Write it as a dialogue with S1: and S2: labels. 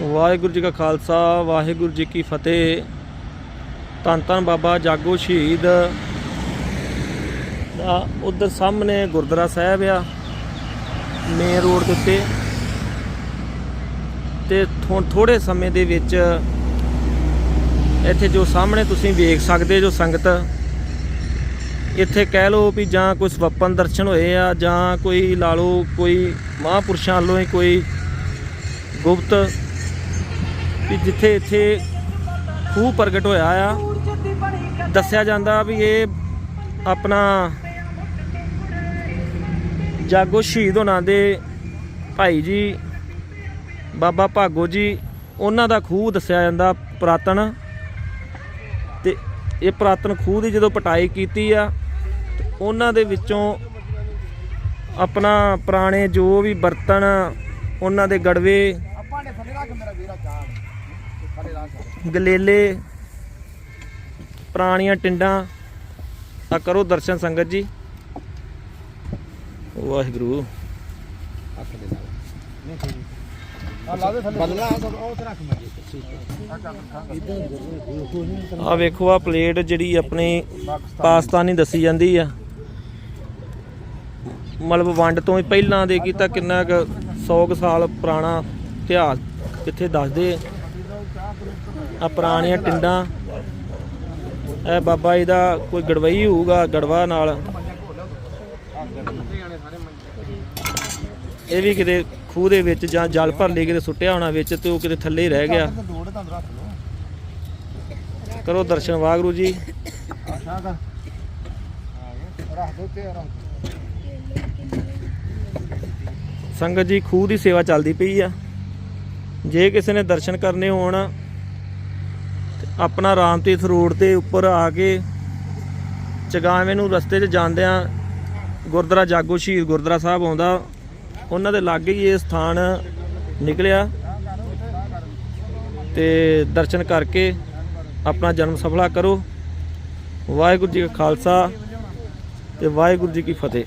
S1: ਵਾਹਿਗੁਰੂ ਜੀ ਕਾ ਖਾਲਸਾ, ਵਾਹਿਗੁਰੂ ਜੀ ਕੀ ਫਤਿਹ। ਧੰਨ ਧੰਨ ਬਾਬਾ ਜਾਗੋ ਸ਼ਹੀਦ ਦਾ ਉਧਰ ਸਾਹਮਣੇ ਗੁਰਦੁਆਰਾ ਸਾਹਿਬ ਆ ਮੇਨ ਰੋਡ ਦੇ ਉੱਤੇ। ਤੇ ਥੋੜੇ ਸਮੇਂ ਦੇ ਵਿੱਚ ਇੱਥੇ ਜੋ ਸਾਹਮਣੇ ਤੁਸੀਂ ਵੇਖ ਸਕਦੇ ਜੋ ਸੰਗਤ, ਇੱਥੇ ਕਹਿ ਲਓ ਵੀ ਜਾਂ ਕੋਈ ਸਵਪਨ ਦਰਸ਼ਨ ਹੋਏ ਆ, ਜਾਂ ਕੋਈ ਲਾ ਲਓ ਕੋਈ ਮਹਾਂਪੁਰਸ਼ਾਂ ਵੱਲੋਂ ਹੀ ਕੋਈ ਗੁਪਤ ਵੀ ਜਿੱਥੇ ਇੱਥੇ ਖੂਹ ਪ੍ਰਗਟ ਹੋਇਆ ਆ, ਦੱਸਿਆ ਜਾਂਦਾ ਵੀ ਇਹ ਆਪਣਾ ਜਾਗੋ ਸ਼ਹੀਦ ਹੋਣਾ ਦੇ ਭਾਈ ਜੀ, ਬਾਬਾ ਭਾਗੋ ਜੀ, ਉਹਨਾਂ ਦਾ ਖੂਹ ਦੱਸਿਆ ਜਾਂਦਾ ਪੁਰਾਤਨ ਤੇ ਇਹ ਪੁਰਾਤਨ ਖੂਹ ਦੀ ਜਦੋਂ ਪਟਾਈ ਕੀਤੀ ਆ ਉਹਨਾਂ ਦੇ ਵਿੱਚੋਂ ਆਪਣਾ ਪੁਰਾਣੇ ਜੋ ਵੀ ਬਰਤਨ, ਉਹਨਾਂ ਦੇ ਗੜਵੇ
S2: ਆਪਾਂ ਨੇ ਥੱਲੇ ਰੱਖ ਮੇਰਾ ਵੀਰਾ ਚਾਹ
S1: ਗਲੇਲੇ, ਪੁਰਾਣੀਆਂ ਟਿੰਡਾਂ, ਆ ਕਰੋ ਦਰਸ਼ਨ ਸੰਗਤ ਜੀ। ਵਾਹਿਗੁਰੂ।
S2: ਹੱਥ ਦੇ ਨਾਲ ਨਹੀਂ ਠੀਕ ਆ ਲਾ ਦੇ ਥੱਲੇ ਬਦਲਾ ਉਹ ਤੇ ਰੱਖ ਮੈਂ
S1: ਆ ਵੇਖੋ, ਆ ਪਲੇਟ ਜਿਹੜੀ ਆਪਣੀ ਪਾਕਿਸਤਾਨੀ ਦੱਸੀ ਜਾਂਦੀ ਆ। ਮਤਲਬ ਵੰਡ ਤੋਂ ਹੀ ਪਹਿਲਾਂ ਦੇ ਕੀਤਾ ਕਿੰਨਾ ਕੁ 100 ਕੁ ਸਾਲ ਪੁਰਾਣਾ ਇਤਿਹਾਸ ਕਿੱਥੇ ਦੱਸਦੇ ਆ ਪੁਰਾਣੀਆਂ ਟਿੰਡਾਂ। ਇਹ ਬਾਬਾ ਜੀ ਦਾ ਕੋਈ ਗੜਵਈ ਹੋਊਗਾ, ਗੜਵਾ ਨਾਲ। ਇਹ ਵੀ ਕਿਤੇ ਖੂਹ ਦੇ ਵਿੱਚ ਜਾਂ ਜਲ ਭਰ ਲਈ ਕਿਤੇ ਸੁੱਟਿਆ ਹੋਣਾ ਵਿੱਚ ਤੇ ਉਹ ਕਿਤੇ ਥੱਲੇ ਹੀ ਰਹਿ ਗਿਆ। ਕਰੋ ਦਰਸ਼ਨ ਵਾਹਿਗੁਰੂ ਜੀ। ਸੰਗਤ ਜੀ, ਖੂਹ ਦੀ ਸੇਵਾ ਚੱਲਦੀ ਪਈ ਆ। ਜੇ ਕਿਸੇ ਨੇ ਦਰਸ਼ਨ ਕਰਨੇ ਹੋਣ, ਤੇ ਆਪਣਾ ਰਾਮਤੀਰਥ ਰੋਡ ਤੇ ਉੱਪਰ ਆ ਕੇ ਚਗਾਵੇਂ ਨੂੰ ਰਸਤੇ 'ਚ ਜਾਂਦਿਆਂ ਗੁਰਦੁਆਰਾ ਜਾਗੋ ਸ਼ਹੀਦ ਗੁਰਦੁਆਰਾ ਸਾਹਿਬ ਆਉਂਦਾ, ਉਹਨਾਂ ਦੇ ਲਾਗੇ ਹੀ ਇਹ ਸਥਾਨ ਨਿਕਲਿਆ ਤੇ ਦਰਸ਼ਨ ਕਰਕੇ ਆਪਣਾ ਜਨਮ ਸਫਲਾ ਕਰੋ। ਵਾਹਿਗੁਰੂ ਜੀ ਕਾ ਖਾਲਸਾ ਤੇ ਵਾਹਿਗੁਰੂ ਜੀ ਕੀ ਫਤਿਹ।